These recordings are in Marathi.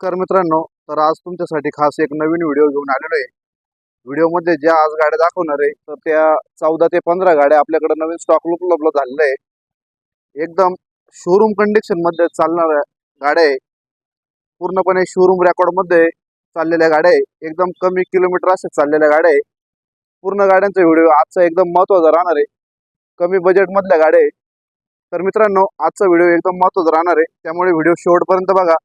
नमस्कार मित्रांनो तर आज तुमच्यासाठी खास एक नवीन व्हिडिओ घेऊन आलेलो आहे. व्हिडिओमध्ये ज्या आज गाड्या दाखवणार आहे तर त्या चौदा ते पंधरा गाड्या आपल्याकडे नवीन स्टॉक उपलब्ध झालेल्या आहे. एकदम शोरूम कंडिशनमध्ये चालणाऱ्या गाड्या आहे. पूर्णपणे शोरूम रेकॉर्डमध्ये चाललेल्या गाड्या आहे. एकदम कमी किलोमीटर असे चाललेल्या गाड्या आहे. पूर्ण गाड्यांचा व्हिडिओ आजचा एकदम महत्त्वाचा राहणार आहे. कमी बजेट मधल्या गाड्या आहे. तर मित्रांनो आजचा व्हिडिओ एकदम महत्त्वाचा राहणार आहे. त्यामुळे व्हिडिओ शेवटपर्यंत बघा.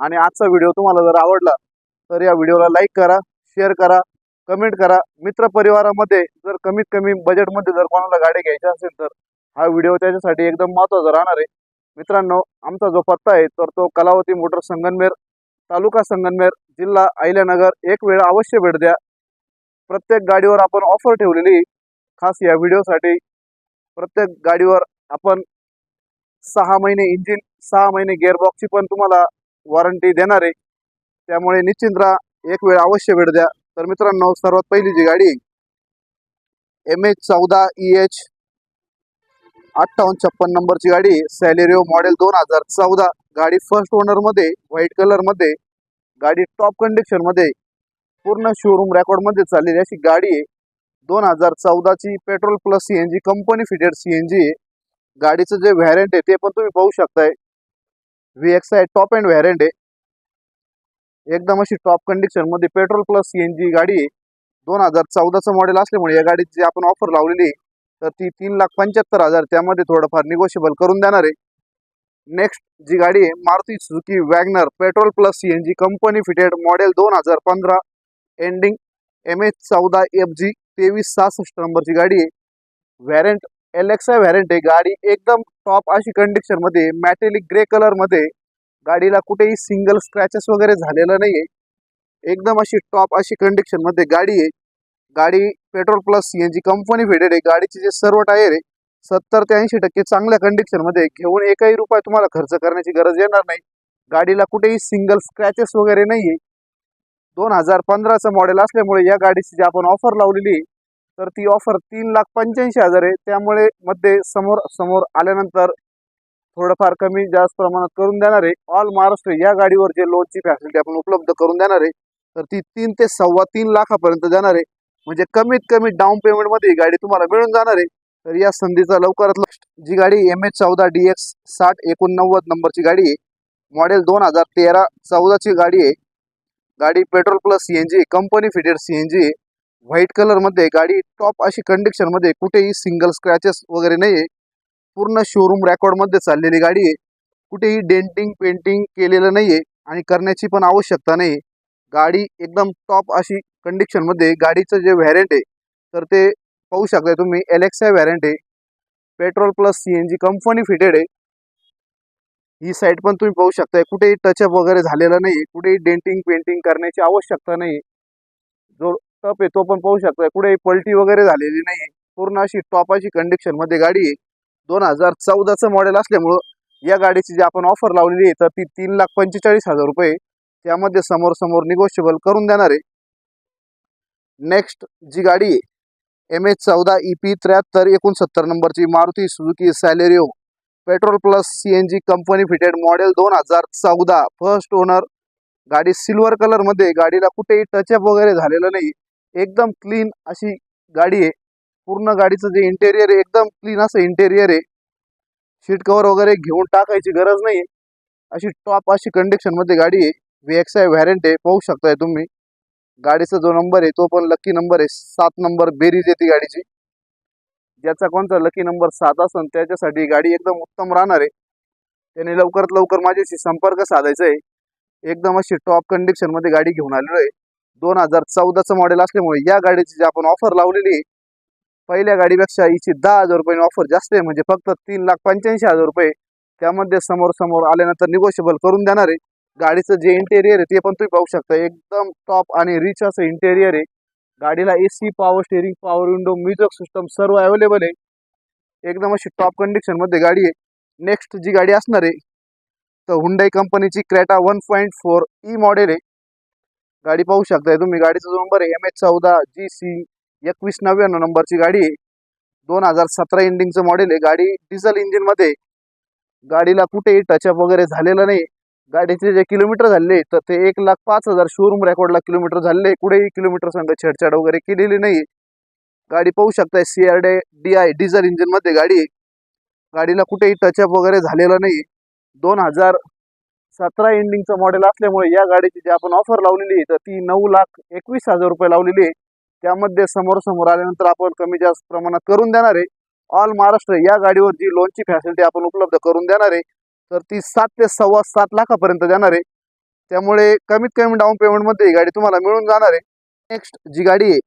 आणि आजचा व्हिडिओ तुम्हाला जर आवडला तर या व्हिडिओला लाईक करा शेअर करा कमेंट करा. मित्र परिवारामध्ये जर कमीत कमी बजेटमध्ये जर कोणाला गाडी घ्यायची असेल तर हा व्हिडिओ त्याच्यासाठी एकदम महत्त्वाचा राहणार आहे. मित्रांनो आमचा जो पत्ता आहे तर तो कलावती मोटर संगनमेर तालुका संगनमेर जिल्हा अहिल्यानगर. एक वेळ अवश्य भेट द्या. प्रत्येक गाडीवर आपण ऑफर ठेवलेली खास या व्हिडिओसाठी प्रत्येक गाडीवर आपण सहा महिने इंजिन सहा महिने गेअरबॉक्सची पण तुम्हाला वॉरंटी देणार. आहे त्यामुळे निश्चिंद्रा एक वेळ अवश्य भेट द्या. तर मित्रांनो सर्वात पहिली जी गाडी एम एच चौदा ई एच अठ्ठावन्न छप्पन नंबरची गाडी सॅलेरिओ मॉडेल दोन हजार चौदा. गाडी फर्स्ट ओनरमध्ये व्हाईट कलरमध्ये गाडी टॉप कंडिशनमध्ये पूर्ण शोरूम रेकॉर्डमध्ये चाललेली अशी गाडी आहे. दोन हजार चौदाची petrol plus C NG company fitted CNG आहे. गाडीचं जे व्हॅरियंट आहे ते पण तुम्ही पाहू शकताय. V X I top end variant आहे. एकदम अशी टॉप कंडिशनमध्ये पेट्रोल प्लस सीएनजी गाडी आहे. दोन हजार चौदाचं मॉडेल असल्यामुळे या गाडीची जी आपण ऑफर लावलेली आहे तर ती तीन लाख पंच्याहत्तर हजार त्यामध्ये थोडंफार निगोशिबल करून देणार आहे. नेक्स्ट जी गाडी आहे Maruti Suzuki WagonR petrol plus CNG company fitted model दोन हजार पंधरा एंडिंग एम एच चौदा एफ जी तेवीस सहासष्ट नंबरची गाडी आहे. व्हॅरेंट एलेक्सा एक्स आहे. गाडी एकदम टॉप अशी कंडिशनमध्ये मॅटेलिक ग्रे कलरमध्ये. गाडीला कुठेही सिंगल स्क्रॅचेस वगैरे झालेला नाहीये. एकदम अशी टॉप अशी कंडिशनमध्ये गाडी आहे. गाडी petrol plus CNG company fitted आहे. गाडीचे जे सर्व टायर आहे सत्तर ते ऐंशी टक्के चांगल्या कंडिशनमध्ये घेऊन एकही रुपये तुम्हाला खर्च करण्याची गरज येणार नाही. गाडीला कुठेही सिंगल स्क्रॅचेस वगैरे नाहीये. दोन हजार पंधराचं मॉडेल असल्यामुळे या गाडीची जी आपण ऑफर लावलेली आहे तर ती ऑफर तीन लाख पंच्याऐंशी हजार आहे. त्यामुळे मध्ये समोर समोर आल्यानंतर थोडंफार कमी जास्त प्रमाणात करून देणार आहे. ऑल महाराष्ट्र या गाडीवर जे लोनची फॅसिलिटी आपण उपलब्ध करून देणार आहे तर ती तीन ते सव्वा तीन लाखापर्यंत देणार आहे. म्हणजे कमीत कमी डाऊन पेमेंटमध्ये ही गाडी तुम्हाला मिळून जाणार आहे. तर या संधीचा लवकरात लवकर जी गाडी एम एच चौदा डी एक्स साठ एकोणनव्वद नंबरची गाडी आहे. मॉडेल दोन हजार तेरा चौदाची गाडी आहे. गाडी petrol plus C N G company fitted C N G white कलरमध्ये गाडी टॉप अशी कंडिशनमध्ये कुठेही सिंगल स्क्रॅचेस वगैरे नाही आहे पूर्ण शोरूम रेकॉर्डमध्ये चाललेली गाडी आहे. कुठेही डेंटिंग पेंटिंग केलेलं नाही आहे आणि करण्याची पण आवश्यकता नाही गाडी एकदम टॉप अशी कंडिशनमध्ये गाडीचं जे व्हॅरियंट आहे तर ते पाहू शकता तुम्ही. एलेक्सा एक्स व्हॅरियंट आहे. Petrol plus C N G company fitted आहे. ही साईड पण तुम्ही पाहू शकताय. कुठेही टचअप वगैरे झालेलं नाही कुठेही डेंटिंग पेंटिंग करण्याची आवश्यकता नाही जो टप आहे तो पण पाहू शकताय. कुठेही पलटी वगैरे झालेली नाही पूर्ण अशी टॉप अशी कंडिशनमध्ये गाडी आहे. दोन हजार चौदाचं मॉडेल असल्यामुळं या गाडीची जी आपण ऑफर लावलेली आहे तर ती तीन लाख पंचेचाळीस हजार रुपये त्यामध्ये समोर समोर निगोशिएबल करून देणार आहे. नेक्स्ट जी गाडी आहे एम एच चौदा ई पी त्र्याहत्तर एकोणसत्तर नंबरची Maruti Suzuki Celerio. Petrol plus C N G company fitted model दोन हजार चौदा. फर्स्ट ओनर गाडी सिल्वर कलरमध्ये गाडीला कुठेही टचअप वगैरे झालेलं नाही एकदम क्लीन अशी गाडी आहे. पूर्ण गाडीचं जे इंटेरियर आहे एकदम क्लीन असं इंटेरियर आहे. सीट कवर वगैरे घेऊन टाकायची गरज नाही अशी टॉप अशी कंडिशनमध्ये गाडी आहे. व्ही एक्स आय व्हॅरेंट आहे पाहू शकताय तुम्ही. गाडीचा जो नंबर आहे तो पण लकी नंबर आहे. सात नंबर बेरीज येते गाडीची. ज्याचा कोणता लकी नंबर सात असेल त्याच्यासाठी गाडी एकदम उत्तम राहणार आहे. त्याने लवकरात लवकर माझ्याशी संपर्क साधायचा आहे. एकदम अशी टॉप कंडिशनमध्ये गाडी घेऊन आलेलो आहे. दोन हजार चौदाचं मॉडेल असल्यामुळे या गाडीची जी आपण ऑफर लावलेली आहे पहिल्या गाडीपेक्षा हिची दहा हजार रुपयाने ऑफर जास्त आहे म्हणजे फक्त तीन लाख पंच्याऐंशी हजार रुपये. त्यामध्ये समोर समोर आल्यानंतर निगोशिएबल करून देणार आहे. गाडीचं जे इंटेरियर आहे ते पण तुम्ही पाहू शकता. एकदम टॉप आणि रिच असं इंटेरियर आहे. गाडीला A C power steering power window music system सर्व अवेलेबल आहे. एकदम अशी टॉप कंडिशनमध्ये गाडी आहे. नेक्स्ट जी गाडी असणार आहे तर हुंडाई कंपनीची Creta one point four E model आहे. गाडी पाहू शकताय तुम्ही. गाडीचा जो नंबर आहे एम एच चौदा जी सी एकवीस नव्याण्णव नंबरची गाडी आहे. दोन हजार सतरा इंडिंगचं मॉडेल आहे. गाडी डिझेल इंजिनमध्ये मध्ये गाडीला कुठेही टचअप वगैरे झालेलं नाही. गाडीचे जे किलोमीटर झाले तर ते एक लाख पाच हजार शोरूम रेकॉर्डला किलोमीटर झाले कुठेही किलोमीटर संघ छेडछाड वगैरे केलेली नाही गाडी पाहू शकताय C R D D I diesel इंजिनमध्ये गाडी गाडीला कुठेही टचअप वगैरे झालेला नाही दोन हजार सतरा एंडिंगचं मॉडेल असल्यामुळे या गाडीची जी आपण ऑफर लावलेली आहे तर ती नऊ लाख एकवीस हजार रुपये लावलेली आहे. त्यामध्ये समोर समोर आल्यानंतर आपण कमी जास्त प्रमाणात करून देणार आहे. ऑल महाराष्ट्र या गाडीवर जी लोनची फॅसिलिटी आपण उपलब्ध करून देणार आहे तर ती सात ते सव्वा सात लाखापर्यंत देणार आहे. त्यामुळे कमीत कमी डाऊन पेमेंटमध्ये ही गाडी तुम्हाला मिळून जाणार आहे. नेक्स्ट जी गाडी आहे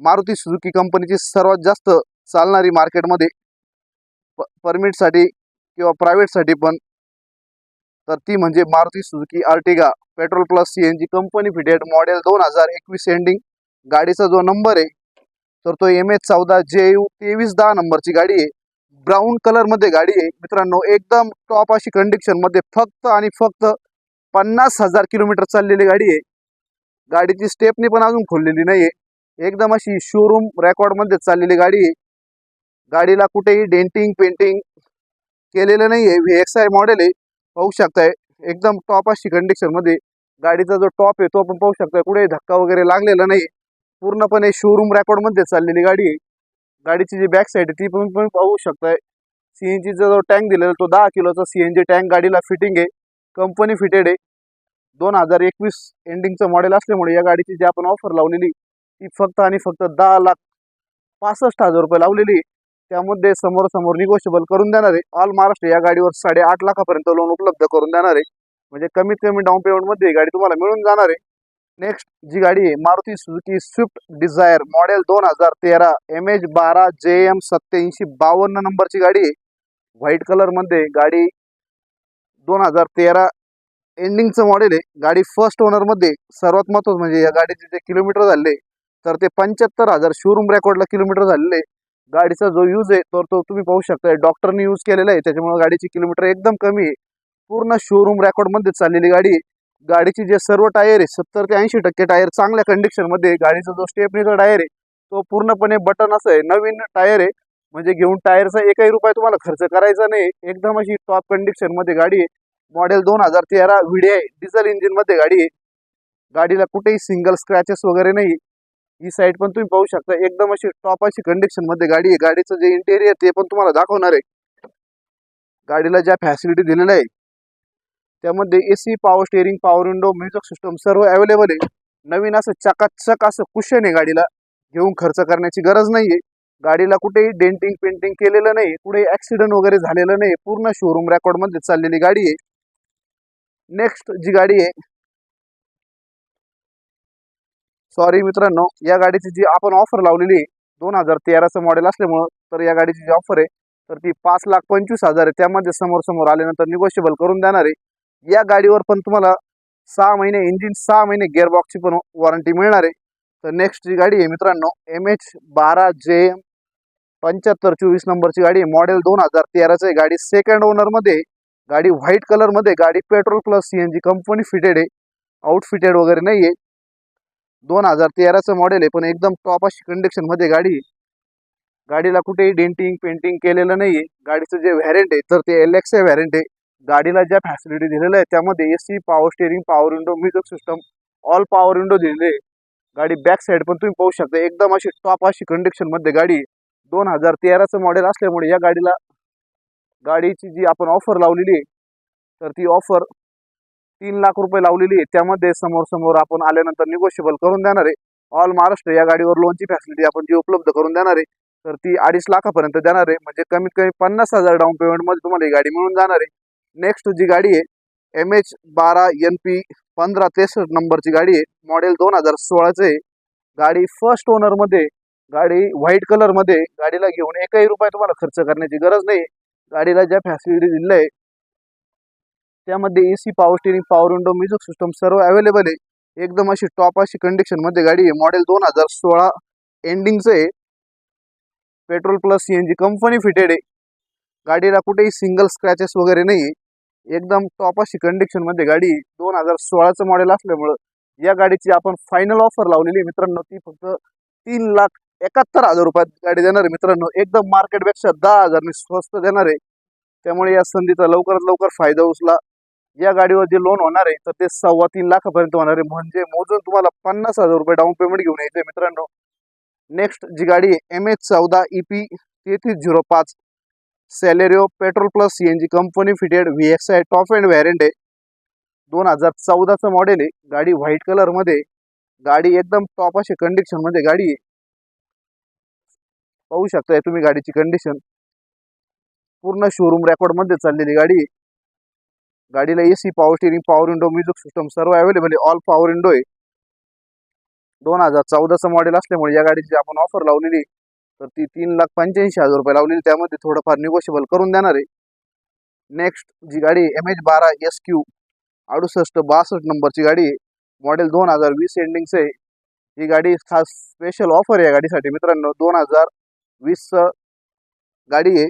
मारुती सुझुकी कंपनीची सर्वात जास्त चालणारी मार्केटमध्ये प परमिटसाठी किंवा प्रायव्हेटसाठी पण तर ती म्हणजे Maruti Suzuki Ertiga petrol plus C N G company fitted model दोन हजार एकवीस एंडिंग गाडीचा जो नंबर आहे तर तो एम एच चौदा जे यू तेवीस दहा नंबरची गाडी आहे. ब्राऊन कलरमध्ये गाडी आहे. मित्रांनो एकदम टॉप अशी कंडिशनमध्ये फक्त आणि फक्त पन्नास हजार किलोमीटर चाललेली गाडी आहे. गाडीची स्टेपनी पण अजून खोललेली नाही आहे एकदम अशी शोरूम रेकॉर्डमध्ये चाललेली गाडी आहे. गाडीला कुठेही डेंटिंग पेंटिंग केलेलं नाही आहे व्ही एक्स आय मॉडेल आहे. पाहू शकताय. एकदम टॉप अशी कंडिशनमध्ये गाडीचा जो टॉप आहे तो आपण पाहू शकताय. कुठेही धक्का वगैरे लागलेला नाही. पूर्णपणे शोरूम रेकॉर्डमध्ये चाललेली गाडी आहे. गाडीची जी बॅक साईड आहे ती पण पण पाहू शकताय. सीएनजीचा जो टँक दिलेला तो दहा किलोचा सीएनजी टँक गाडीला फिटिंग आहे. कंपनी फिटेड आहे. दोन हजार एकवीस एंडिंगचं मॉडेल असल्यामुळे या गाडीची जी आपण ऑफर लावलेली ती फक्त आणि फक्त दहा लाख पासष्ट हजार रुपये लावलेली त्यामध्ये समोर समोर निगोशिबल करून देणार. आहे ऑल महाराष्ट्र या गाडीवर साडेआठ लाखापर्यंत लोन उपलब्ध करून देणार. आहे म्हणजे कमीत कमी डाऊन पेमेंटमध्ये ही गाडी तुम्हाला मिळून जाणार. आहे नेक्स्ट जी गाडी आहे Maruti Suzuki Swift Dzire model दोन हजार तेरा एम एच बारा जे एम सत्याऐंशी बावन्न नंबरची गाडी आहे. व्हाईट कलरमध्ये गाडी दोन हजार तेरा एंडिंगचं मॉडेल आहे. गाडी फर्स्ट ओनरमध्ये सर्वात महत्त्वाचं म्हणजे या गाडीचे जे किलोमीटर झाले तर ते पंच्याहत्तर हजार शोरूम रेकॉर्डला किलोमीटर झालेले गाडीचा जो यूज आहे तर तो तुम्ही पाहू शकता. डॉक्टरने यूज केलेला आहे. त्याच्यामुळे गाडीची किलोमीटर एकदम कमी आहे. पूर्ण शोरूम रेकॉर्डमध्ये चाललेली गाडी गाडीची जे सर्व टायर आहे सत्तर ते ऐंशी टक्के टायर चांगल्या कंडिशनमध्ये गाडीचा जो स्टेपनीचा टायर आहे तो पूर्णपणे बटन असं आहे. नवीन टायर आहे. म्हणजे घेऊन टायरचा एकही रुपये तुम्हाला खर्च करायचा नाही. एकदम अशी टॉप कंडिशनमध्ये गाडी आहे. मॉडेल दोन हजार तेरा व्हिडी आहे डिझेल इंजिनमध्ये गाडी आहे. गाडीला कुठेही सिंगल स्क्रॅचेस वगैरे नाही. ही साईड पण तुम्ही पाहू शकता. एकदम अशी टॉप अशी कंडिशनमध्ये गाडी आहे. गाडीचं जे इंटेरियर ते पण तुम्हाला दाखवणार आहे. गाडीला ज्या फॅसिलिटी दिलेल्या आहे त्यामध्ये A C power steering power window music system सर्व अवेलेबल आहे. नवीन असं चकाचक असं कुशन आहे गाडीला. घेऊन खर्च करण्याची गरज नाही आहे गाडीला कुठेही डेंटिंग पेंटिंग केलेलं नाही कुठेही ॲक्सिडेंट वगैरे झालेलं नाही पूर्ण शोरूम रेकॉर्डमध्ये चाललेली गाडी आहे. नेक्स्ट जी गाडी आहे सॉरी मित्रांनो या गाडीची जी आपण ऑफर लावलेली आहे दोन हजार तेराचं मॉडेल असल्यामुळं तर या गाडीची जी ऑफर आहे तर ती पाच लाख पंचवीस हजार आहे. त्यामध्ये समोर समोर आल्यानंतर निगोशिएबल करून देणार आहे. या गाडीवर पण तुम्हाला सहा महिने इंजिन सहा महिने गिअरबॉक्सची पण वॉरंटी मिळणार आहे. तर नेक्स्ट जी गाडी आहे मित्रांनो एम एच बारा जे एम पंच्याहत्तर चोवीस नंबरची गाडी आहे. मॉडेल दोन हजार तेराचं आहे. गाडी सेकंड ओनरमध्ये गाडी व्हाईट कलरमध्ये गाडी petrol plus C N G company fitted आहे. आउटफिटेड वगैरे नाही आहे दोन हजार तेराचं मॉडेल आहे पण एकदम टॉप अशी कंडिक्शनमध्ये गाडी आहे. गाडीला कुठेही डेंटिंग पेंटिंग केलेलं नाही आहे गाडीचं जे व्हॅरियंट आहे तर ते एल एक्स व्हॅरियंट आहे. गाडीला ज्या फॅसिलिटी दिलेल्या आहे त्यामध्ये A C power steering power window music system all power window दिलेले आहे. गाडी बॅक साईड पण तुम्ही पाहू शकता एकदम अशी टॉप अशी कंडिक्शनमध्ये गाडी दोन हजार तेराचं मॉडेल असल्यामुळे या गाडीला गाडीची जी आपण ऑफर लावलेली आहे तर ती ऑफर तीन लाख रुपये लावलेली आहे. त्यामध्ये समोर समोर आपण आल्यानंतर निगोशिएबल करून देणार आहे. ऑल महाराष्ट्र या गाडीवर लोनची फॅसिलिटी आपण जी उपलब्ध करून देणार आहे तर ती अडीच लाखापर्यंत देणार आहे. म्हणजे कमीत कमी पन्नास हजार डाऊन पेमेंटमध्ये तुम्हाला ही गाडी मिळून जाणार आहे. नेक्स्ट जी गाडी आहे एम एच बारा एन पी पंधरा त्रेसष्ट नंबरची गाडी आहे. मॉडेल दोन हजार सोळाचं आहे. गाडी फर्स्ट ओनरमध्ये गाडी व्हाईट कलरमध्ये गाडीला घेऊन एकही रुपये तुम्हाला खर्च करण्याची गरज नाही. गाडीला ज्या फॅसिलिटी दिल्या आहे त्यामध्ये A C power steering power window music system सर्व अवेलेबल आहे. एकदम अशी टॉप अशी कंडिशनमध्ये गाडी आहे. मॉडेल दोन हजार सोळा एंडिंगचं आहे. Petrol plus C N G company fitted आहे. गाडीला कुठेही सिंगल स्क्रॅचेस वगैरे नाही आहे एकदम टॉप अशी कंडिशनमध्ये गाडी दोन हजार सोळाचं मॉडेल असल्यामुळं या गाडीची आपण फायनल ऑफर लावलेली आहे. मित्रांनो ती फक्त तीन लाख एकाहत्तर हजार रुपयात गाडी देणार आहे. मित्रांनो एकदम मार्केटपेक्षा दहा हजारने स्वस्त देणार आहे. त्यामुळे या संधीचा लवकरात लवकर फायदा उचला. या गाडीवर जे लोन होणार आहे तर ते सव्वा तीन लाखापर्यंत होणार आहे. म्हणजे मोजून तुम्हाला पन्नास हजार रुपये डाऊन पेमेंट घेऊन यायचे मित्रांनो. नेक्स्ट जी गाडी आहे एम एच चौदा ई पी तेहतीस झिरो पाच. Celerio petrol plus C N G company fitted V X I top end variant आहे. दोन हजार चौदाचं मॉडेल आहे. गाडी व्हाईट कलरमध्ये गाडी एकदम टॉप अशी कंडिशनमध्ये गाडी आहे. पाहू शकताय तुम्ही गाडीची कंडिशन पूर्ण शोरूम रेकॉर्डमध्ये चाललेली गाडी आहे. गाडीला AC power steering power window music system सर्व अवेलेबल आहे. ऑल पॉवर विंडो आहे. दोन हजार चौदाचं मॉडेल असल्यामुळे या गाडीची आपण ऑफर लावलेली तर ती तीन लाख पंच्याऐंशी हजार रुपये लावलेली त्यामध्ये थोडंफार निगोशिएबल करून देणार आहे. नेक्स्ट जी गाडी एम एच बारा एस क्यू अडुसष्ट बासष्ट नंबरची गाडी आहे. मॉडेल दोन हजार वीस एंडिंगचं आहे. ही गाडी खास स्पेशल ऑफर आहे या गाडीसाठी मित्रांनो. दोन हजार वीसचं गाडी आहे.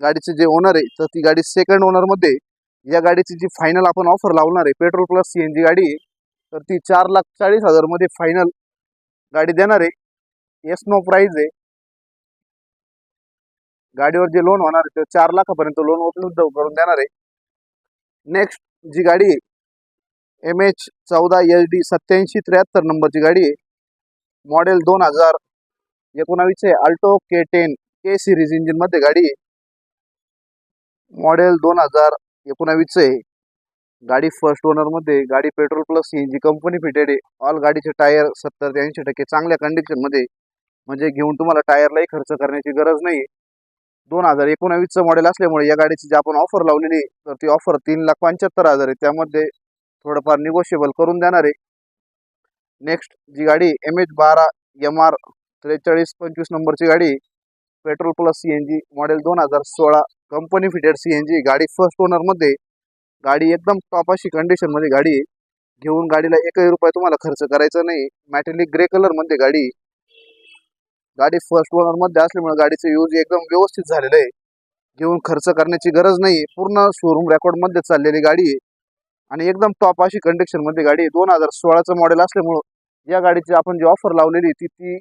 गाडीचे जे ओनर आहे तर ती गाडी सेकंड ओनरमध्ये या गाडीची जी फायनल आपण ऑफर लावणार आहे petrol plus C N G गाडी आहे तर ती चार लाख चाळीस हजारमध्ये फायनल गाडी देणार आहे. एस नो प्राईज आहे. गाडीवर जे लोन होणार आहे ते चार लाखापर्यंत लोन उपलब्ध करून देणार आहे. नेक्स्ट जी गाडी आहे एम एच चौदा एच डी सत्याऐंशी त्र्याहत्तर नंबरची गाडी आहे. मॉडेल दोन हजार एकोणावीस आहे Alto K ten K series इंजिनमध्ये गाडी आहे. मॉडेल दोन हजार एकोणावीसचं आहे. गाडी फर्स्ट ओनरमध्ये गाडी petrol plus C N G company fitted आहे ऑल गाडीचे टायर सत्तर ते ऐंशी टक्के चांगल्या कंडिशनमध्ये म्हणजे घेऊन तुम्हाला टायरलाही खर्च करण्याची गरज नाही दोन हजार एकोणावीसचं मॉडेल असल्यामुळे या गाडीची जी आपण ऑफर लावलेली आहे तर ती ऑफर तीन लाख पंच्याहत्तर हजार आहे. त्यामध्ये थोडंफार निगोशिएबल करून देणार आहे. नेक्स्ट जी गाडी एम एच बारा एम आर त्रेचाळीस पंचवीस नंबरची गाडी petrol plus C N G model दोन हजार सोळा company fitted C N G गाडी फर्स्ट ओनरमध्ये गाडी एकदम टॉप अशी कंडिशनमध्ये गाडी आहे. घेऊन गाडीला एकही रुपये तुम्हाला खर्च करायचा नाही. मॅटेलिक ग्रे कलरमध्ये गाडी गाडी फर्स्ट ओनरमध्ये असल्यामुळे गाडीचं यूज एकदम व्यवस्थित झालेलं आहे. घेऊन खर्च करण्याची गरज नाही पूर्ण शोरूम रेकॉर्डमध्ये चाललेली गाडी आहे. आणि एकदम टॉप अशी कंडिशनमध्ये गाडी आहे. दोन हजार सोळाचं मॉडेल असल्यामुळं या गाडीची आपण जी ऑफर लावलेली ती ती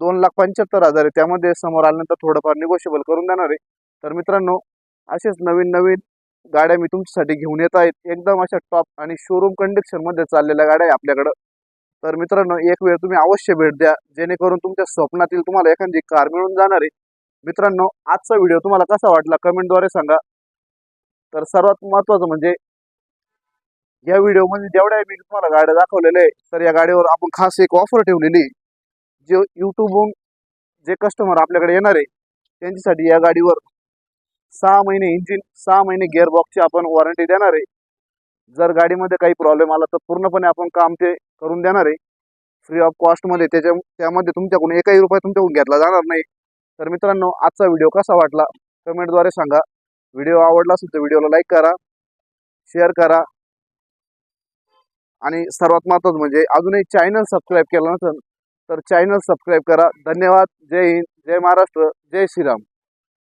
दोन लाख पंच्याहत्तर हजार आहे. त्यामध्ये समोर आल्यानंतर थोडंफार निगोशिएबल करून देणार आहे. तर मित्रांनो असेच नवीन नवीन गाड्या मी तुमच्यासाठी घेऊन येत आहेत. एकदम अशा टॉप आणि शोरूम कंडिशनमध्ये चाललेल्या गाड्या आहे आपल्याकडं. तर मित्रांनो एक वेळ तुम्ही अवश्य भेट द्या. जेणेकरून तुमच्या स्वप्नातील तुम्हाला एखादी कार मिळून जाणार आहे. मित्रांनो आजचा व्हिडिओ तुम्हाला कसा वाटला कमेंटद्वारे सांगा. तर सर्वात महत्त्वाचं म्हणजे या व्हिडिओमध्ये जेवढ्या मी तुम्हाला गाड्या दाखवलेल्या आहे तर या गाडीवर आपण खास एक ऑफर ठेवलेली जे यूट्यूबहून जे कस्टमर आपल्याकडे येणार आहे त्यांच्यासाठी या गाडीवर सहा महिने इंजिन सहा महिने गिअरबॉक्सची आपण वॉरंटी देणार आहे. जर गाडीमध्ये काही प्रॉब्लेम आला तर पूर्णपणे आपण काम ते करून देणार आहे. फ्री ऑफ कॉस्टमध्ये त्याच्या त्यामध्ये तुमच्याकडून एकही रुपये तुमच्याकडून घेतला जाणार नाही. तर मित्रांनो आजचा व्हिडिओ कसा वाटला? कमेंटद्वारे सांगा. व्हिडिओ आवडला असेल तर व्हिडिओला लाईक करा शेअर करा. आणि सर्वात महत्त्वाचं म्हणजे अजूनही चॅनल सबस्क्राईब केलं नसेल तर चॅनल सबस्क्राईब करा. धन्यवाद. जय हिंद. जय महाराष्ट्र. जय श्रीराम.